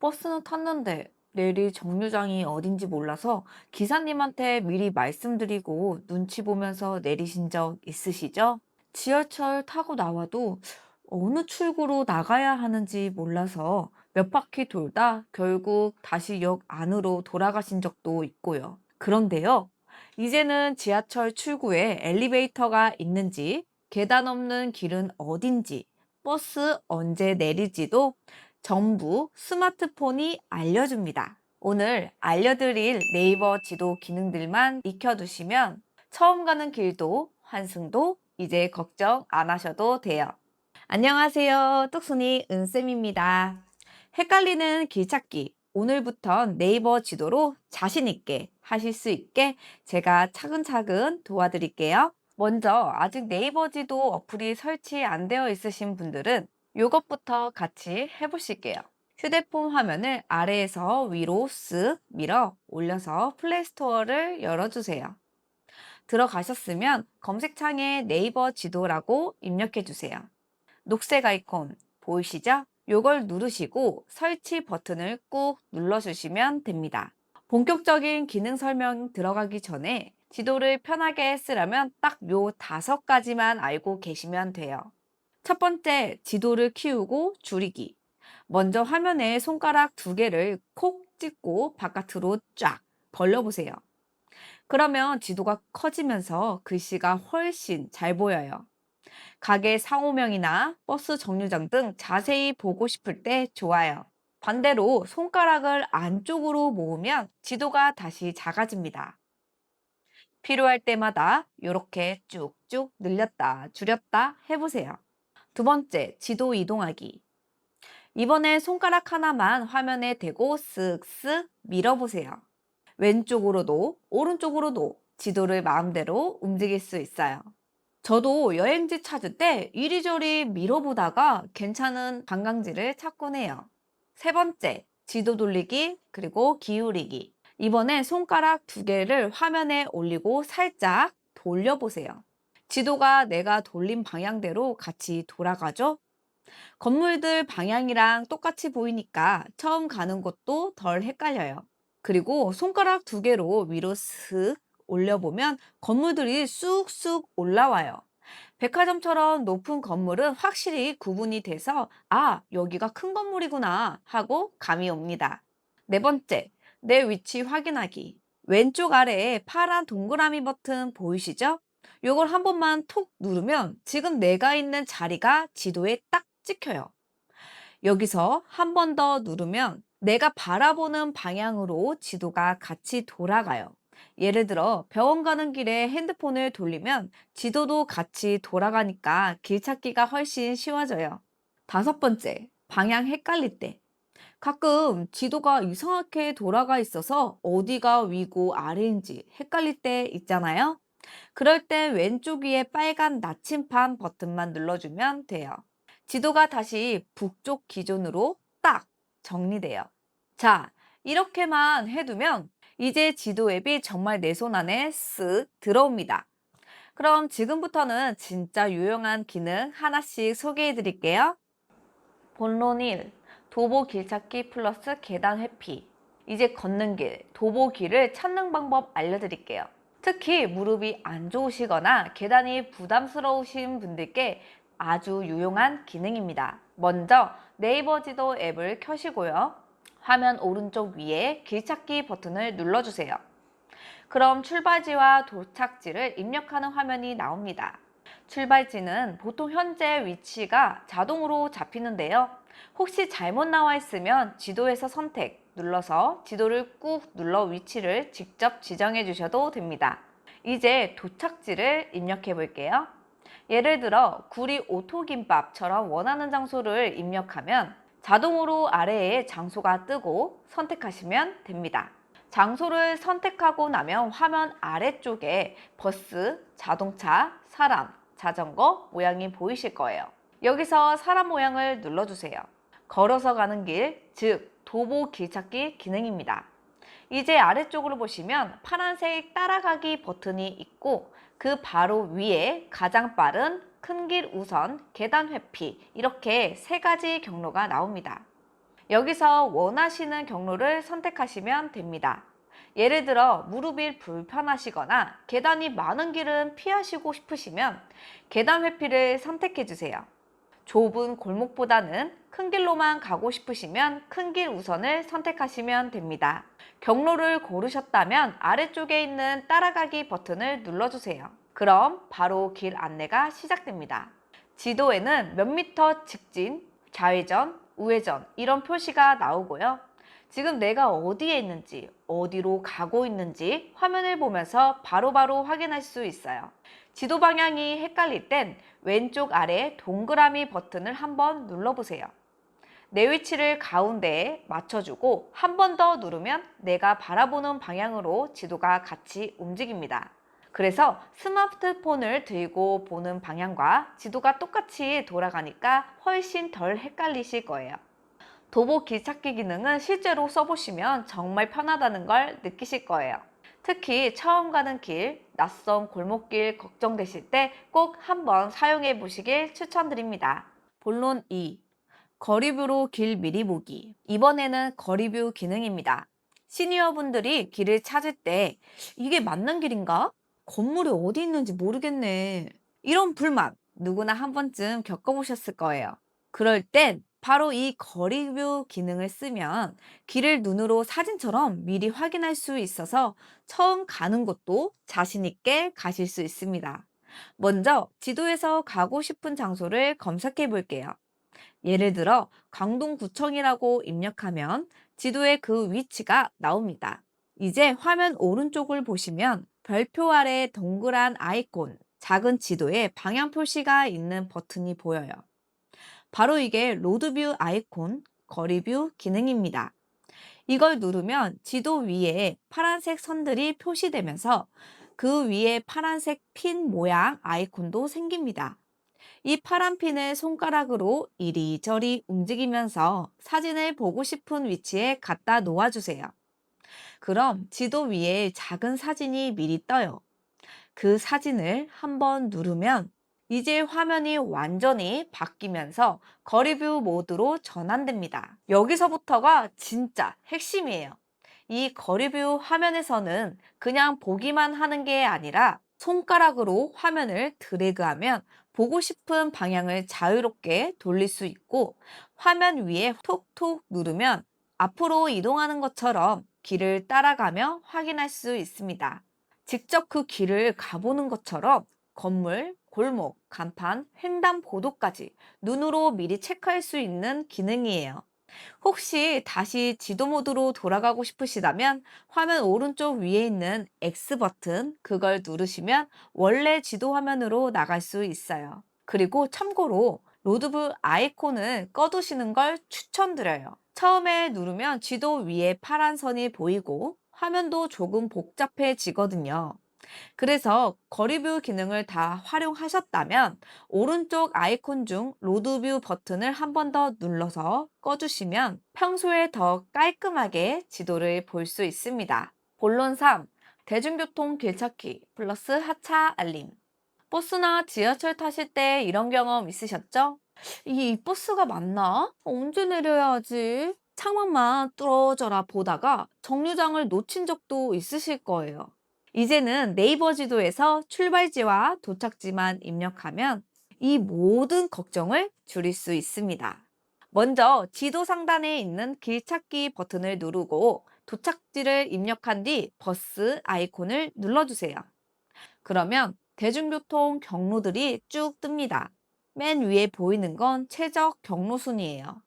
버스는 탔는데 내릴 정류장이 어딘지 몰라서 기사님한테 미리 말씀드리고 눈치 보면서 내리신 적 있으시죠? 지하철 타고 나와도 어느 출구로 나가야 하는지 몰라서 몇 바퀴 돌다 결국 다시 역 안으로 돌아가신 적도 있고요. 그런데요, 이제는 지하철 출구에 엘리베이터가 있는지, 계단 없는 길은 어딘지, 버스 언제 내릴지도 전부 스마트폰이 알려줍니다. 오늘 알려드릴 네이버 지도 기능들만 익혀두시면 처음 가는 길도 환승도 이제 걱정 안 하셔도 돼요. 안녕하세요. 뚝순이 은쌤입니다. 헷갈리는 길 찾기. 오늘부턴 네이버 지도로 자신있게 하실 수 있게 제가 차근차근 도와드릴게요. 먼저 아직 네이버 지도 어플이 설치 안 되어 있으신 분들은 이것부터 같이 해보실게요. 휴대폰 화면을 아래에서 위로 쓱 밀어 올려서 플레이스토어를 열어주세요. 들어가셨으면 검색창에 네이버 지도라고 입력해 주세요. 녹색 아이콘 보이시죠? 요걸 누르시고 설치 버튼을 꾹 눌러주시면 됩니다. 본격적인 기능 설명 들어가기 전에 지도를 편하게 쓰려면 딱 요 다섯 가지만 알고 계시면 돼요. 첫 번째, 지도를 키우고 줄이기. 먼저 화면에 손가락 두 개를 콕 찍고 바깥으로 쫙 벌려보세요. 그러면 지도가 커지면서 글씨가 훨씬 잘 보여요. 가게 상호명이나 버스 정류장 등 자세히 보고 싶을 때 좋아요. 반대로 손가락을 안쪽으로 모으면 지도가 다시 작아집니다. 필요할 때마다 이렇게 쭉쭉 늘렸다 줄였다 해보세요. 두 번째, 지도 이동하기. 이번에 손가락 하나만 화면에 대고 쓱쓱 밀어보세요. 왼쪽으로도 오른쪽으로도 지도를 마음대로 움직일 수 있어요. 저도 여행지 찾을 때 이리저리 밀어보다가 괜찮은 관광지를 찾곤 해요. 세 번째, 지도 돌리기 그리고 기울이기. 이번엔 손가락 두 개를 화면에 올리고 살짝 돌려보세요. 지도가 내가 돌린 방향대로 같이 돌아가죠? 건물들 방향이랑 똑같이 보이니까 처음 가는 곳도 덜 헷갈려요. 그리고 손가락 두 개로 위로 슥 올려보면 건물들이 쑥쑥 올라와요. 백화점처럼 높은 건물은 확실히 구분이 돼서 아, 여기가 큰 건물이구나 하고 감이 옵니다. 네 번째, 내 위치 확인하기. 왼쪽 아래에 파란 동그라미 버튼 보이시죠? 요걸 한 번만 톡 누르면 지금 내가 있는 자리가 지도에 딱 찍혀요. 여기서 한 번 더 누르면 내가 바라보는 방향으로 지도가 같이 돌아가요. 예를 들어 병원 가는 길에 핸드폰을 돌리면 지도도 같이 돌아가니까 길 찾기가 훨씬 쉬워져요. 다섯 번째, 방향 헷갈릴 때. 가끔 지도가 이상하게 돌아가 있어서 어디가 위고 아래인지 헷갈릴 때 있잖아요. 그럴 때 왼쪽 위에 빨간 나침판 버튼만 눌러주면 돼요. 지도가 다시 북쪽 기준으로 딱 정리돼요. 자, 이렇게만 해두면 이제 지도 앱이 정말 내 손 안에 쓱 들어옵니다. 그럼 지금부터는 진짜 유용한 기능 하나씩 소개해 드릴게요. 본론 1. 도보 길찾기 플러스 계단 회피. 이제 걷는 길, 도보 길을 찾는 방법 알려드릴게요. 특히 무릎이 안 좋으시거나 계단이 부담스러우신 분들께 아주 유용한 기능입니다. 먼저 네이버 지도 앱을 켜시고요. 화면 오른쪽 위에 길찾기 버튼을 눌러주세요. 그럼 출발지와 도착지를 입력하는 화면이 나옵니다. 출발지는 보통 현재 위치가 자동으로 잡히는데요. 혹시 잘못 나와 있으면 지도에서 선택 눌러서 지도를 꾹 눌러 위치를 직접 지정해 주셔도 됩니다. 이제 도착지를 입력해 볼게요. 예를 들어 구리 오토김밥처럼 원하는 장소를 입력하면 자동으로 아래에 장소가 뜨고 선택하시면 됩니다. 장소를 선택하고 나면 화면 아래쪽에 버스, 자동차, 사람, 자전거 모양이 보이실 거예요. 여기서 사람 모양을 눌러주세요. 걸어서 가는 길, 즉 도보 길찾기 기능입니다. 이제 아래쪽으로 보시면 파란색 따라가기 버튼이 있고 그 바로 위에 가장 빠른 큰 길 우선, 계단 회피 이렇게 세 가지 경로가 나옵니다. 여기서 원하시는 경로를 선택하시면 됩니다. 예를 들어 무릎이 불편하시거나 계단이 많은 길은 피하시고 싶으시면 계단 회피를 선택해 주세요. 좁은 골목보다는 큰 길로만 가고 싶으시면 큰 길 우선을 선택하시면 됩니다. 경로를 고르셨다면 아래쪽에 있는 따라가기 버튼을 눌러주세요. 그럼 바로 길 안내가 시작됩니다. 지도에는 몇 미터 직진, 좌회전, 우회전 이런 표시가 나오고요. 지금 내가 어디에 있는지, 어디로 가고 있는지 화면을 보면서 바로 바로 확인할 수 있어요. 지도 방향이 헷갈릴 땐 왼쪽 아래 동그라미 버튼을 한번 눌러보세요. 내 위치를 가운데에 맞춰주고 한 번 더 누르면 내가 바라보는 방향으로 지도가 같이 움직입니다. 그래서 스마트폰을 들고 보는 방향과 지도가 똑같이 돌아가니까 훨씬 덜 헷갈리실 거예요. 도보 길찾기 기능은 실제로 써보시면 정말 편하다는 걸 느끼실 거예요. 특히 처음 가는 길, 낯선 골목길 걱정되실 때 꼭 한번 사용해 보시길 추천드립니다. 본론 2. 거리뷰로 길 미리 보기. 이번에는 거리뷰 기능입니다. 시니어분들이 길을 찾을 때 이게 맞는 길인가? 건물이 어디 있는지 모르겠네. 이런 불만 누구나 한 번쯤 겪어보셨을 거예요. 그럴 땐 바로 이 거리뷰 기능을 쓰면 길을 눈으로 사진처럼 미리 확인할 수 있어서 처음 가는 곳도 자신있게 가실 수 있습니다. 먼저 지도에서 가고 싶은 장소를 검색해 볼게요. 예를 들어 강동구청이라고 입력하면 지도에 그 위치가 나옵니다. 이제 화면 오른쪽을 보시면 별표 아래 동그란 아이콘, 작은 지도에 방향 표시가 있는 버튼이 보여요. 바로 이게 로드뷰 아이콘, 거리뷰 기능입니다. 이걸 누르면 지도 위에 파란색 선들이 표시되면서 그 위에 파란색 핀 모양 아이콘도 생깁니다. 이 파란 핀을 손가락으로 이리저리 움직이면서 사진을 보고 싶은 위치에 갖다 놓아주세요. 그럼 지도 위에 작은 사진이 미리 떠요. 그 사진을 한번 누르면 이제 화면이 완전히 바뀌면서 거리뷰 모드로 전환됩니다. 여기서부터가 진짜 핵심이에요. 이 거리뷰 화면에서는 그냥 보기만 하는 게 아니라 손가락으로 화면을 드래그하면 보고 싶은 방향을 자유롭게 돌릴 수 있고 화면 위에 톡톡 누르면 앞으로 이동하는 것처럼 길을 따라가며 확인할 수 있습니다. 직접 그 길을 가보는 것처럼 건물, 골목, 간판, 횡단 보도까지 눈으로 미리 체크할 수 있는 기능이에요. 혹시 다시 지도 모드로 돌아가고 싶으시다면 화면 오른쪽 위에 있는 X 버튼 그걸 누르시면 원래 지도 화면으로 나갈 수 있어요. 그리고 참고로 로드뷰 아이콘을 꺼두시는 걸 추천드려요. 처음에 누르면 지도 위에 파란 선이 보이고 화면도 조금 복잡해지거든요. 그래서 거리뷰 기능을 다 활용하셨다면 오른쪽 아이콘 중 로드뷰 버튼을 한 번 더 눌러서 꺼주시면 평소에 더 깔끔하게 지도를 볼 수 있습니다. 본론 3. 대중교통 길찾기 플러스 하차 알림. 버스나 지하철 타실 때 이런 경험 있으셨죠? 이 버스가 맞나? 언제 내려야 하지? 창문만 뚫어져라 보다가 정류장을 놓친 적도 있으실 거예요. 이제는 네이버 지도에서 출발지와 도착지만 입력하면 이 모든 걱정을 줄일 수 있습니다. 먼저 지도 상단에 있는 길 찾기 버튼을 누르고 도착지를 입력한 뒤 버스 아이콘을 눌러주세요. 그러면 대중교통 경로들이 쭉 뜹니다. 맨 위에 보이는 건 최적 경로 순이에요.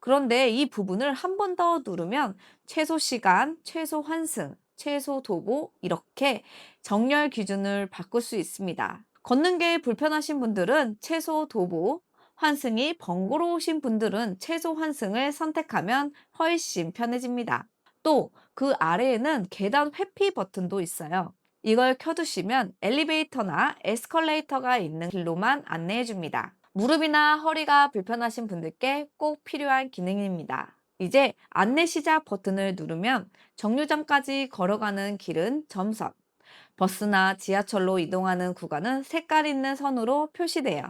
그런데 이 부분을 한 번 더 누르면 최소 시간, 최소 환승, 최소 도보 이렇게 정렬 기준을 바꿀 수 있습니다. 걷는 게 불편하신 분들은 최소 도보, 환승이 번거로우신 분들은 최소 환승을 선택하면 훨씬 편해집니다. 또 그 아래에는 계단 회피 버튼도 있어요. 이걸 켜두시면 엘리베이터나 에스컬레이터가 있는 길로만 안내해 줍니다. 무릎이나 허리가 불편하신 분들께 꼭 필요한 기능입니다. 이제 안내 시작 버튼을 누르면 정류장까지 걸어가는 길은 점선, 버스나 지하철로 이동하는 구간은 색깔 있는 선으로 표시돼요.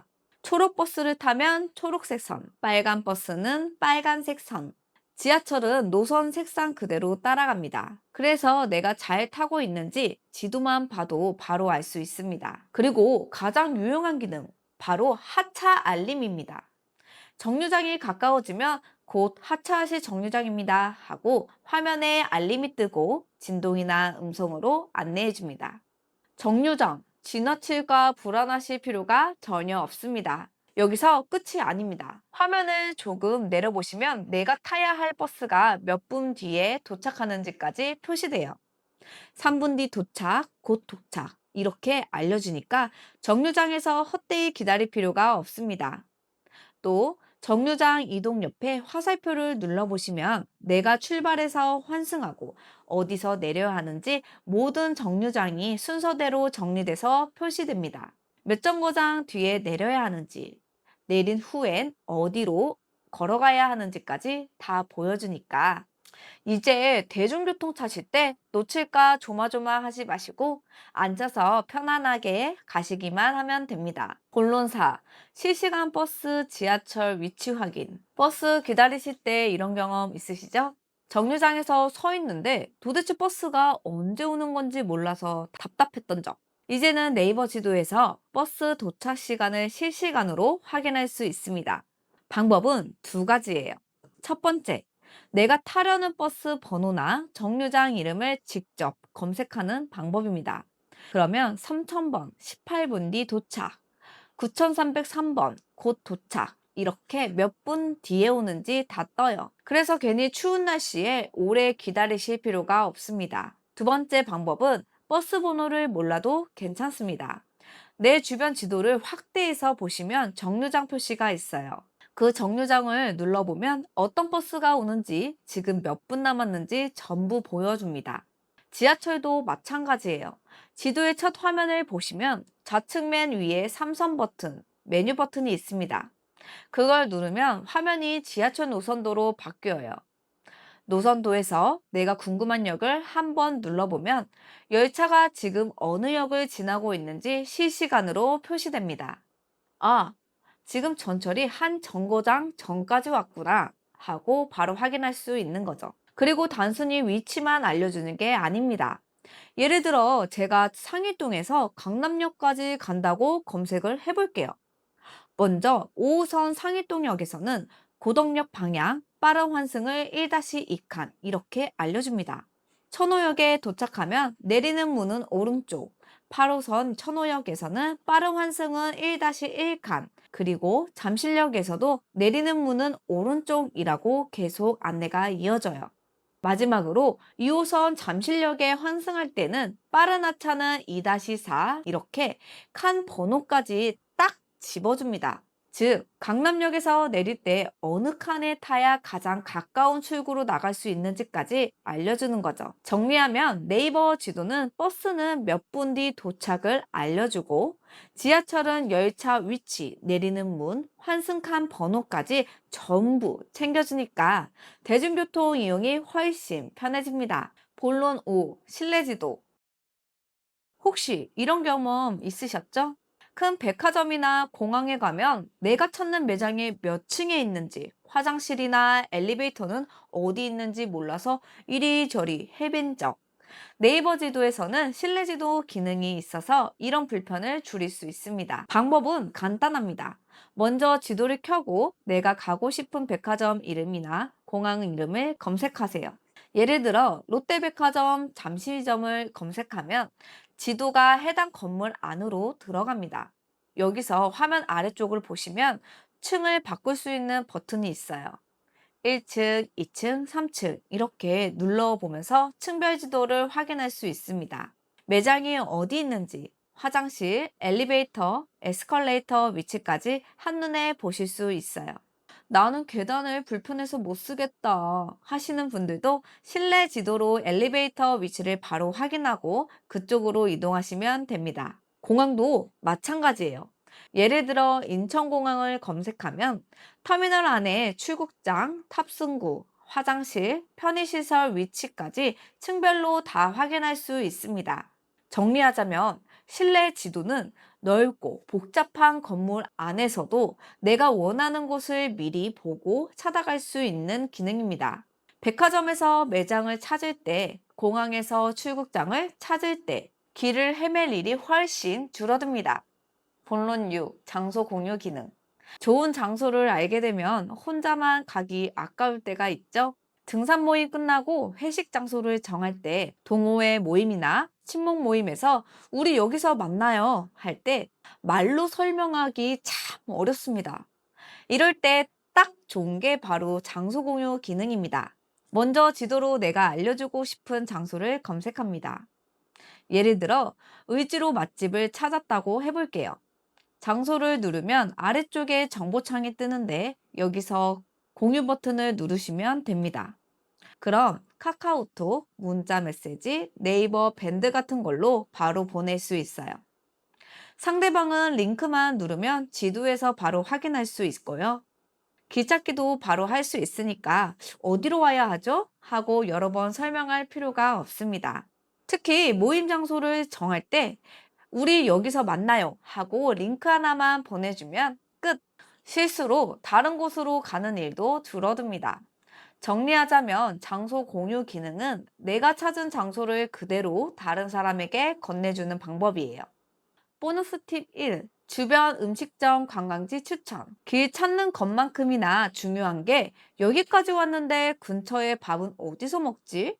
초록 버스를 타면 초록색 선, 빨간 버스는 빨간색 선, 지하철은 노선 색상 그대로 따라갑니다. 그래서 내가 잘 타고 있는지 지도만 봐도 바로 알 수 있습니다. 그리고 가장 유용한 기능, 바로 하차 알림입니다. 정류장이 가까워지면 곧 하차하실 정류장입니다 하고 화면에 알림이 뜨고 진동이나 음성으로 안내해 줍니다. 정류장, 지나칠까 불안하실 필요가 전혀 없습니다. 여기서 끝이 아닙니다. 화면을 조금 내려보시면 내가 타야 할 버스가 몇 분 뒤에 도착하는지까지 표시돼요. 3분 뒤 도착, 곧 도착. 이렇게 알려주니까 정류장에서 헛되이 기다릴 필요가 없습니다. 또 정류장 이동 옆에 화살표를 눌러보시면 내가 출발해서 환승하고 어디서 내려야 하는지 모든 정류장이 순서대로 정리돼서 표시됩니다. 몇 정거장 뒤에 내려야 하는지, 내린 후엔 어디로 걸어가야 하는지까지 다 보여주니까 이제 대중교통 타실 때 놓칠까 조마조마하지 마시고 앉아서 편안하게 가시기만 하면 됩니다. 본론사, 실시간 버스, 지하철 위치 확인. 버스 기다리실 때 이런 경험 있으시죠? 정류장에서 서 있는데 도대체 버스가 언제 오는 건지 몰라서 답답했던 적. 이제는 네이버 지도에서 버스 도착 시간을 실시간으로 확인할 수 있습니다. 방법은 두 가지예요. 첫 번째, 내가 타려는 버스 번호나 정류장 이름을 직접 검색하는 방법입니다. 그러면 3000번, 18분 뒤 도착, 9303번, 곧 도착, 이렇게 몇 분 뒤에 오는지 다 떠요. 그래서 괜히 추운 날씨에 오래 기다리실 필요가 없습니다. 두 번째 방법은 버스 번호를 몰라도 괜찮습니다. 내 주변 지도를 확대해서 보시면 정류장 표시가 있어요. 그 정류장을 눌러보면 어떤 버스가 오는지 지금 몇 분 남았는지 전부 보여줍니다. 지하철도 마찬가지예요. 지도의 첫 화면을 보시면 좌측 맨 위에 삼선 버튼, 메뉴 버튼이 있습니다. 그걸 누르면 화면이 지하철 노선도로 바뀌어요. 노선도에서 내가 궁금한 역을 한번 눌러보면 열차가 지금 어느 역을 지나고 있는지 실시간으로 표시됩니다. 아, 지금 전철이 한 정거장 전까지 왔구나 하고 바로 확인할 수 있는 거죠. 그리고 단순히 위치만 알려주는 게 아닙니다. 예를 들어 제가 상일동에서 강남역까지 간다고 검색을 해볼게요. 먼저 5호선 상일동역에서는 고덕역 방향 빠른 환승을 1-2칸 이렇게 알려줍니다. 천호역에 도착하면 내리는 문은 오른쪽, 8호선 천호역에서는 빠른 환승은 1-1칸, 그리고 잠실역에서도 내리는 문은 오른쪽이라고 계속 안내가 이어져요. 마지막으로 2호선 잠실역에 환승할 때는 빠른 하차는 2-4 이렇게 칸 번호까지 딱 집어줍니다. 즉, 강남역에서 내릴 때 어느 칸에 타야 가장 가까운 출구로 나갈 수 있는지까지 알려주는 거죠. 정리하면 네이버 지도는 버스는 몇 분 뒤 도착을 알려주고 지하철은 열차 위치, 내리는 문, 환승칸 번호까지 전부 챙겨주니까 대중교통 이용이 훨씬 편해집니다. 본론 5. 실내 지도. 혹시 이런 경험 있으셨죠? 큰 백화점이나 공항에 가면 내가 찾는 매장이 몇 층에 있는지, 화장실이나 엘리베이터는 어디 있는지 몰라서 이리저리 헤맨 적. 네이버 지도에서는 실내 지도 기능이 있어서 이런 불편을 줄일 수 있습니다. 방법은 간단합니다. 먼저 지도를 켜고 내가 가고 싶은 백화점 이름이나 공항 이름을 검색하세요. 예를 들어 롯데백화점 잠실점을 검색하면 지도가 해당 건물 안으로 들어갑니다. 여기서 화면 아래쪽을 보시면 층을 바꿀 수 있는 버튼이 있어요. 1층, 2층, 3층 이렇게 눌러보면서 층별 지도를 확인할 수 있습니다. 매장이 어디 있는지, 화장실, 엘리베이터, 에스컬레이터 위치까지 한눈에 보실 수 있어요. 나는 계단을 불편해서 못 쓰겠다 하시는 분들도 실내 지도로 엘리베이터 위치를 바로 확인하고 그쪽으로 이동하시면 됩니다. 공항도 마찬가지예요. 예를 들어 인천공항을 검색하면 터미널 안에 출국장, 탑승구, 화장실, 편의시설 위치까지 층별로 다 확인할 수 있습니다. 정리하자면 실내 지도는 넓고 복잡한 건물 안에서도 내가 원하는 곳을 미리 보고 찾아갈 수 있는 기능입니다. 백화점에서 매장을 찾을 때, 공항에서 출국장을 찾을 때, 길을 헤맬 일이 훨씬 줄어듭니다. 본론 6. 장소 공유 기능. 좋은 장소를 알게 되면 혼자만 가기 아까울 때가 있죠? 등산 모임 끝나고 회식 장소를 정할 때 동호회 모임이나 친목 모임에서 우리 여기서 만나요 할 때 말로 설명하기 참 어렵습니다. 이럴 때 딱 좋은 게 바로 장소 공유 기능입니다. 먼저 지도로 내가 알려주고 싶은 장소를 검색합니다. 예를 들어 의지로 맛집을 찾았다고 해볼게요. 장소를 누르면 아래쪽에 정보창이 뜨는데 여기서 공유 버튼을 누르시면 됩니다. 그럼 카카오톡, 문자 메시지, 네이버 밴드 같은 걸로 바로 보낼 수 있어요. 상대방은 링크만 누르면 지도에서 바로 확인할 수 있고요. 길찾기도 바로 할 수 있으니까 어디로 와야 하죠? 하고 여러 번 설명할 필요가 없습니다. 특히 모임 장소를 정할 때 우리 여기서 만나요 하고 링크 하나만 보내주면 끝! 실수로 다른 곳으로 가는 일도 줄어듭니다. 정리하자면 장소 공유 기능은 내가 찾은 장소를 그대로 다른 사람에게 건네주는 방법이에요. 보너스 팁 1. 주변 음식점 관광지 추천. 길 찾는 것만큼이나 중요한 게 여기까지 왔는데 근처에 밥은 어디서 먹지?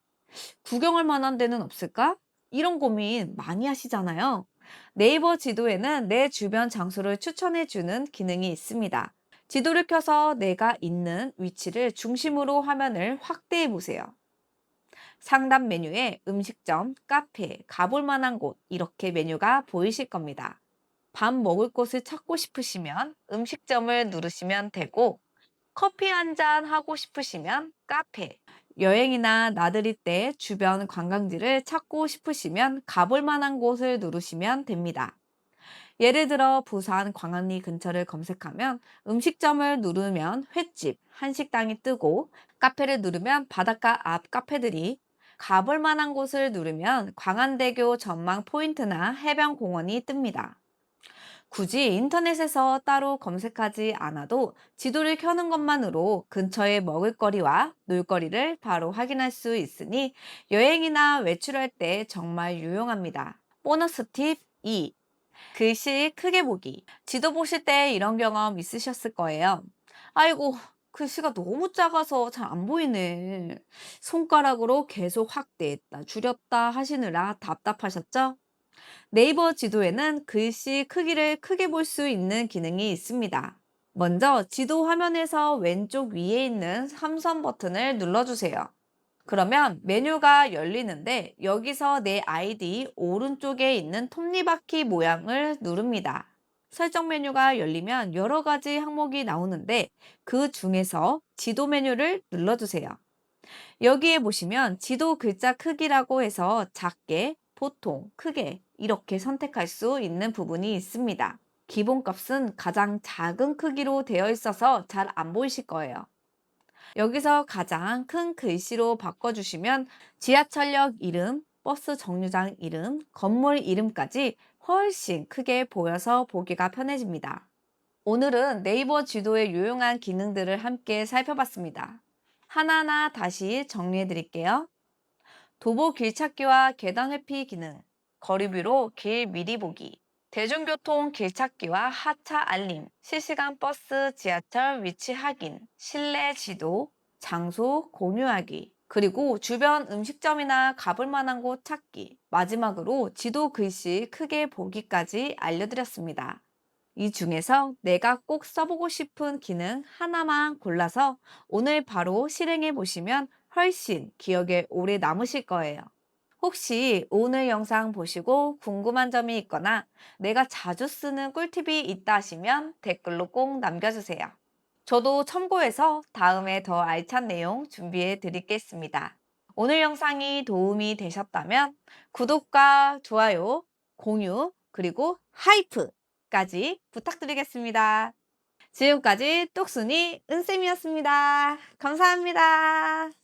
구경할 만한 데는 없을까? 이런 고민 많이 하시잖아요. 네이버 지도에는 내 주변 장소를 추천해주는 기능이 있습니다. 지도를 켜서 내가 있는 위치를 중심으로 화면을 확대해 보세요. 상단 메뉴에 음식점, 카페, 가볼 만한 곳 이렇게 메뉴가 보이실 겁니다. 밥 먹을 곳을 찾고 싶으시면 음식점을 누르시면 되고 커피 한 잔 하고 싶으시면 카페, 여행이나 나들이 때 주변 관광지를 찾고 싶으시면 가볼 만한 곳을 누르시면 됩니다. 예를 들어 부산 광안리 근처를 검색하면 음식점을 누르면 횟집, 한식당이 뜨고 카페를 누르면 바닷가 앞 카페들이 가볼 만한 곳을 누르면 광안대교 전망 포인트나 해변공원이 뜹니다. 굳이 인터넷에서 따로 검색하지 않아도 지도를 켜는 것만으로 근처의 먹을거리와 놀거리를 바로 확인할 수 있으니 여행이나 외출할 때 정말 유용합니다. 보너스 팁 2. 글씨 크게 보기. 지도 보실 때 이런 경험 있으셨을 거예요. 아이고, 글씨가 너무 작아서 잘 안 보이네. 손가락으로 계속 확대했다, 줄였다 하시느라 답답하셨죠? 네이버 지도에는 글씨 크기를 크게 볼 수 있는 기능이 있습니다. 먼저 지도 화면에서 왼쪽 위에 있는 삼선 버튼을 눌러주세요. 그러면 메뉴가 열리는데 여기서 내 아이디 오른쪽에 있는 톱니바퀴 모양을 누릅니다. 설정 메뉴가 열리면 여러 가지 항목이 나오는데 그 중에서 지도 메뉴를 눌러주세요. 여기에 보시면 지도 글자 크기라고 해서 작게, 보통, 크게 이렇게 선택할 수 있는 부분이 있습니다. 기본값은 가장 작은 크기로 되어 있어서 잘 안 보이실 거예요. 여기서 가장 큰 글씨로 바꿔주시면 지하철역 이름, 버스 정류장 이름, 건물 이름까지 훨씬 크게 보여서 보기가 편해집니다. 오늘은 네이버 지도의 유용한 기능들을 함께 살펴봤습니다. 하나하나 다시 정리해 드릴게요. 도보 길찾기와 계단 회피 기능, 거리뷰로 길 미리 보기, 대중교통 길찾기와 하차 알림, 실시간 버스, 지하철 위치 확인, 실내 지도, 장소 공유하기, 그리고 주변 음식점이나 가볼 만한 곳 찾기, 마지막으로 지도 글씨 크게 보기까지 알려드렸습니다. 이 중에서 내가 꼭 써보고 싶은 기능 하나만 골라서 오늘 바로 실행해 보시면 훨씬 기억에 오래 남으실 거예요. 혹시 오늘 영상 보시고 궁금한 점이 있거나 내가 자주 쓰는 꿀팁이 있다 하시면 댓글로 꼭 남겨주세요. 저도 참고해서 다음에 더 알찬 내용 준비해 드리겠습니다. 오늘 영상이 도움이 되셨다면 구독과 좋아요, 공유, 그리고 하이프까지 부탁드리겠습니다. 지금까지 똑순이 은쌤이었습니다. 감사합니다.